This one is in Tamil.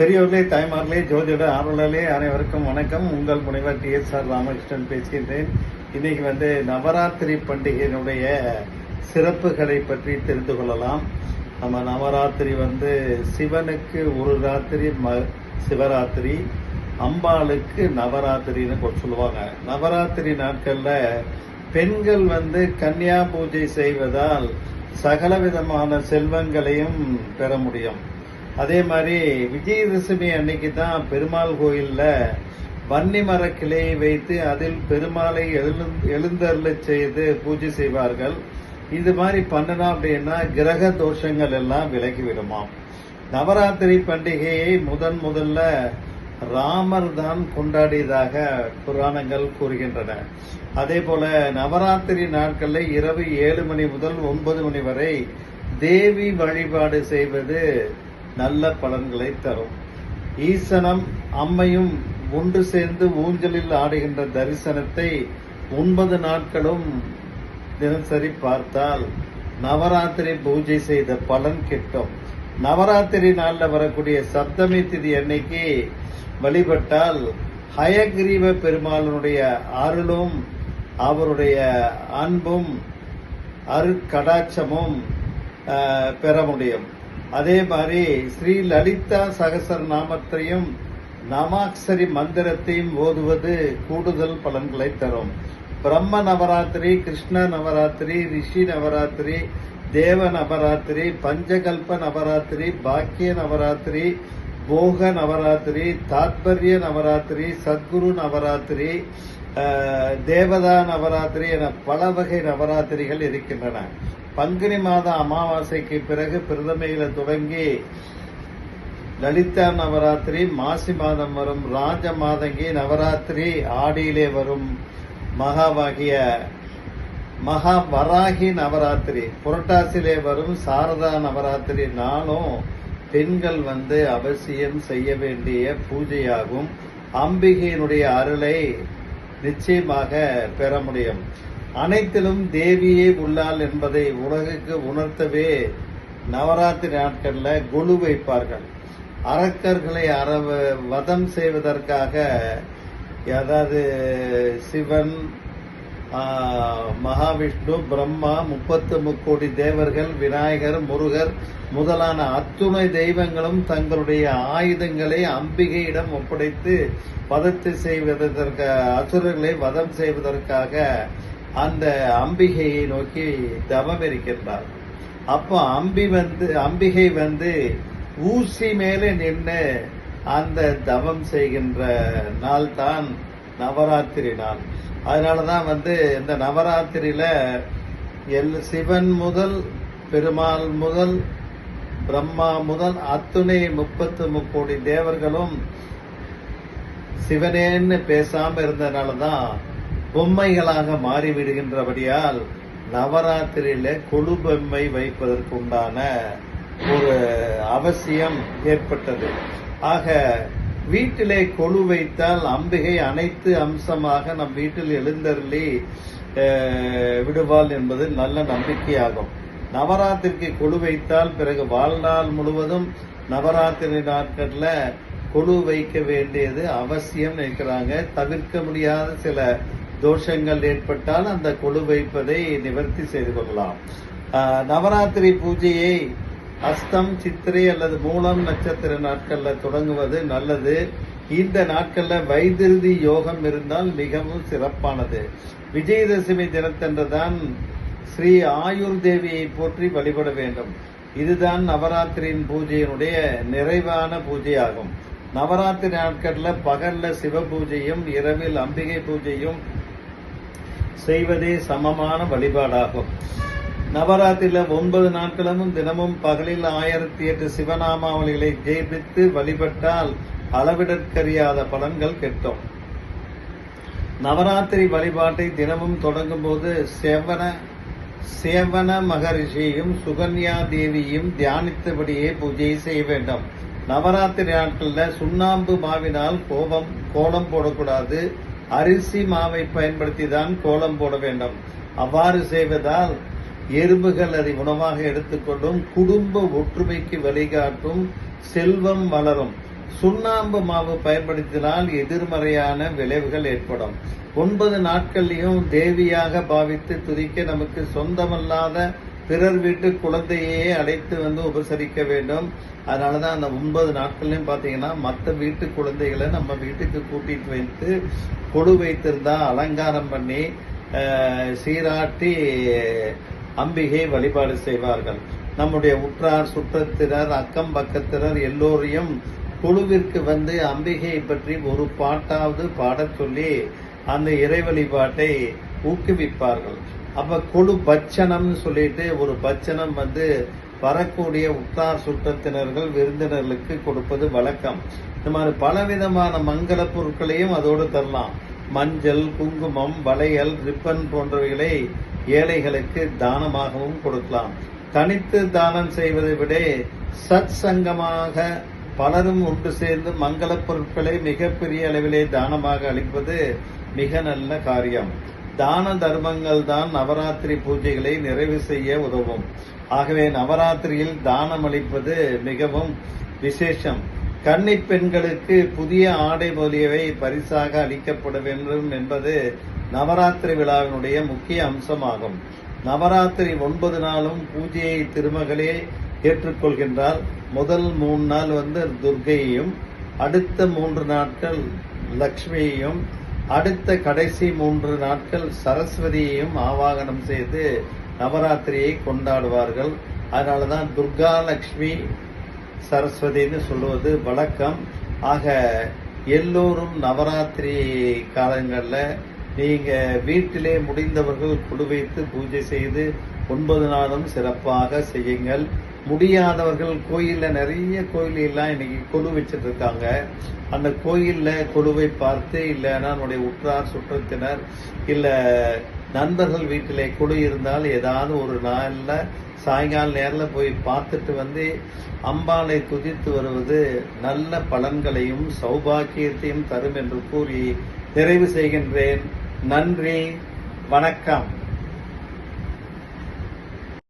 பெரியவர்களே தாய்மார்களே ஜோதிட ஆர்வலர்களே அனைவருக்கும் வணக்கம். உங்கள் முனைவர் டி எஸ் ஆர் ராமகிருஷ்ணன் பேசுகின்றேன். இன்னைக்கு வந்து நவராத்திரி பண்டிகையினுடைய சிறப்புகளை பற்றி தெரிந்து கொள்ளலாம். நம்ம நவராத்திரி வந்து சிவனுக்கு ஒரு ராத்திரி ம சிவராத்திரி அம்பாளுக்கு நவராத்திரின்னு சொல்லுவாங்க. நவராத்திரி நாட்களில் பெண்கள் வந்து கன்னியா பூஜை செய்வதால் சகல விதமான செல்வங்களையும் பெற முடியும். அதே மாதிரி விஜயதசமி அன்னைக்கு தான் பெருமாள் கோயிலில் வன்னி மர கிளையை வைத்து அதில் பெருமாளை எழுந்து எழுந்தருளச் செய்து பூஜை செய்வார்கள். இது மாதிரி பண்ணணும் அப்படின்னா கிரக தோஷங்கள் எல்லாம் விலகிவிடுமாம் நவராத்திரி பண்டிகையை முதன் முதல்ல ராமர் தான் கொண்டாடியதாக புராணங்கள் கூறுகின்றன. அதே போல நவராத்திரி நாட்களில் இரவு ஏழு மணி முதல் ஒன்பது மணி வரை தேவி வழிபாடு செய்வது நல்ல பலன்களை தரும். ஈசனம் அம்மையும் ஒன்று சேர்ந்து ஊஞ்சலில் ஆடுகின்ற தரிசனத்தை ஒன்பது நாட்களும் தினசரி பார்த்தால் நவராத்திரி பூஜை செய்த பலன் கிட்டும். நவராத்திரி நாளில் வரக்கூடிய சப்தமி திதி அன்னைக்கு வழிபட்டால் ஹயக்ரீவ பெருமாளனுடைய அருளும் அவருடைய அன்பும் அருட்கடாட்சமும் பெற முடியும். அதே மாதிரி ஸ்ரீ லலிதா சகசர நாமத்தையும் நாமாக்ஷரி மந்திரத்தையும் ஓதுவது கூடுதல் பலன்களை தரும். பிரம்ம நவராத்திரி கிருஷ்ண நவராத்திரி ரிஷி நவராத்திரி தேவ நவராத்திரி பஞ்சகல்ப நவராத்திரி பாக்கிய நவராத்திரி போக நவராத்திரி தாத்பரிய நவராத்திரி சத்குரு நவராத்திரி தேவதா நவராத்திரி என பல வகை நவராத்திரிகள் இருக்கின்றன. பங்குனி மாத அமாவாசைக்கு பிறகு பிரதமையில தொடங்கி லலிதா நவராத்திரி மாசி மாதம் வரும் ராஜ மாதங்கி நவராத்திரி ஆடியிலே வரும் மகாவாகிய மகா வராகி நவராத்திரி. புரட்டாசிலே வரும் சாரதா நவராத்திரி நாளும் பெண்கள் வந்து அவசியம் செய்ய வேண்டிய பூஜையாகும். அம்பிகையினுடைய அருளை நிச்சயமாக பெற முடியும். அனைத்திலும் தேவியே உள்ளாள் என்பதை உலகுக்கு உணர்த்தவே நவராத்திரி நாட்களில் கொலு வைப்பார்கள். அரக்கர்களை அறவ வதம் செய்வதற்காக அதாவது சிவன் மகாவிஷ்ணு பிரம்மா முப்பத்து முக்கோடி தேவர்கள் விநாயகர் முருகர் முதலான அத்துணை தெய்வங்களும் தங்களுடைய ஆயுதங்களை அம்பிகையிடம் ஒப்படைத்து வதத்தை செய்வதற்கு அசுரர்களை வதம் செய்வதற்காக அந்த அம்பிகையை நோக்கி தவம் இருக்கின்றார் அப்போ அம்பி வந்து அம்பிகை வந்து ஊசி மேலே நின்று அந்த தவம் செய்கின்ற நாள் தான் நவராத்திரி நாள். அதனால தான் வந்து இந்த நவராத்திரியில் எல் சிவன் முதல் பெருமாள் முதல் பிரம்மா முதல் அத்துணை முப்பத்து முக்கோடி தேவர்களும் சிவனேன்னு பேசாமல் இருந்ததுனால தான் பொம்மைகளாக மாறிவிடுகின்றபடியால் நவராத்திரியில கொழு பொம்மை வைப்பதற்குண்டான ஒரு அவசியம் ஏற்பட்டது. ஆக வீட்டிலே கொழு வைத்தால் அம்பிகை அனைத்து அம்சமாக நம் வீட்டில் எழுந்தருளி விடுவாள் என்பது நல்ல நம்பிக்கையாகும். நவராத்திரிக்கு கொழு வைத்தால் பிறகு வாழ்நாள் முழுவதும் நவராத்திரி நாட்களில் கொழு வைக்க வேண்டியது அவசியம் நினைக்கிறாங்க தவிர்க்க முடியாத சில தோஷங்கள் ஏற்பட்டால் அந்த கொழு வைப்பதை நிவர்த்தி செய்து கொள்ளலாம். நவராத்திரி பூஜையை அஸ்தம் சித்திரை அல்லது மூலம் நட்சத்திர நாட்களில் தொடங்குவது நல்லது. இந்த நாட்களில் வைத்திருதி யோகம் இருந்தால் மிகவும் சிறப்பானது. விஜயதசமி தினத்தன்றுதான் ஸ்ரீ ஆயுர் தேவியை போற்றி வழிபட வேண்டும். இதுதான் நவராத்திரியின் பூஜையினுடைய நிறைவான பூஜையாகும். நவராத்திரி நாட்களில் பகல்ல சிவ பூஜையும் இரவில் அம்பிகை பூஜையும் செய்வதே சமமான வழிபாடாகும். நவராத்திரியில ஒன்பது நாட்களும் தினமும் பகலில் ஆயிரத்தி எட்டு சிவநாமாவளிகளை ஜெயிப்பித்து வழிபட்டால் அளவிடற்கரியாத பலன்கள் கெட்டோம். நவராத்திரி வழிபாட்டை தினமும் தொடங்கும் போது செவன சேவன மகரிஷியும் சுகன்யா தேவியும் தியானித்தபடியே பூஜை செய்ய வேண்டும். நவராத்திரி நாட்களில் சுண்ணாம்பு மாவினால் கோபம் கோலம் போடக்கூடாது. அரிசி மாவை பயன்படுத்தி தான் கோலம் போட வேண்டும். அவ்வாறு செய்வதால் எறும்புகள் அதை உணவாக எடுத்துக்கொண்டும் குடும்ப ஒற்றுமைக்கு வழிகாட்டும் செல்வம் வளரும். சுண்ணாம்பு மாவு பயன்படுத்தினால் எதிர்மறையான விளைவுகள் ஏற்படும். ஒன்பது நாட்கள்லையும் தேவியாக பாவித்து துதிக்க நமக்கு சொந்தமல்லாத பிறர் வீட்டு குழந்தையே அழைத்து வந்து உபசரிக்க வேண்டும். அதனாலதான் அந்த ஒன்பது நாட்கள்லையும் பார்த்தீங்கன்னா மற்ற வீட்டு குழந்தைகளை நம்ம வீட்டுக்கு கூட்டிட்டு வைத்து கொடு வைத்திருந்தா அலங்காரம் பண்ணி சீராட்டி அம்பிகை வழிபாடு செய்வார்கள். நம்முடைய உற்றார் சுற்றத்தினர் அக்கம் பக்கத்தினர் எல்லோரையும் குழுவிற்கு வந்து அம்பிகையை பற்றி ஒரு பாட்டாவது பாடச் சொல்லி அந்த இறை வழிபாட்டை ஊக்குவிப்பார்கள். அப்ப கொடு பட்சணம்னு சொல்லிட்டு ஒரு பட்சணம் வந்து வரக்கூடிய உத்தார் சுற்றத்தினர்கள் விருந்தினர்களுக்கு கொடுப்பது வழக்கம். இந்த மாதிரி பலவிதமான மங்கள பொருட்களையும் அதோடு தரலாம். மஞ்சள் குங்குமம் வளையல் ரிப்பன் போன்றவைகளை ஏழைகளுக்கு தானமாகவும் கொடுக்கலாம். தனித்து தானம் செய்வதை விட சத் சங்கமாக பலரும் ஒன்று சேர்ந்து மங்கள பொருட்களை மிகப்பெரிய அளவிலே தானமாக அளிப்பது மிக நல்ல காரியம். தான தர்மங்கள் தான் நவராத்திரி பூஜைகளை நிறைவு செய்ய உதவும். ஆகவே நவராத்திரியில் தானம் அளிப்பது மிகவும் விசேஷம். கன்னி பெண்களுக்கு புதிய ஆடை முதலியவை பரிசாக அளிக்கப்பட வேண்டும் என்பது நவராத்திரி விழாவினுடைய முக்கிய அம்சமாகும். நவராத்திரி ஒன்பது நாளும் பூஜையை திருமகளே ஏற்றுக்கொள்கின்றார். முதல் மூணு நாள் வந்து துர்க்கையையும் அடுத்த மூன்று நாட்கள் லக்ஷ்மியையும் அடுத்த கடைசி மூன்று நாட்கள் சரஸ்வதியையும் ஆவாகனம் செய்து நவராத்திரியை கொண்டாடுவார்கள். அதனாலதான் துர்கா லக்ஷ்மி சரஸ்வதின்னு சொல்லுவது வழக்கம். ஆக எல்லோரும் நவராத்திரி காலங்களில் நீங்கள் வீட்டிலே முடிந்தவர்கள் குழு வைத்து பூஜை செய்து ஒன்பது நாளும் சிறப்பாக செய்யுங்கள். முடியாதவர்கள் கோயிலில் நிறைய கோயிலெல்லாம் இன்னைக்கு கொலு வச்சிட்டு இருக்காங்க அந்த கோயிலில் கொலுவை பார்த்து இல்லைன்னா நம்முடைய உற்றார் சுற்றத்தினர் இல்லை நண்பர்கள் வீட்டிலே குழு இருந்தால் ஏதாவது ஒரு நாளில் சாயங்கால நேரில் போய் பார்த்துட்டு வந்து அம்பாளை துதித்து வருவது நல்ல பலன்களையும் சௌபாக்கியத்தையும் தரும் என்று கூறி நிறைவு செய்கின்றேன். நன்றி. வணக்கம்.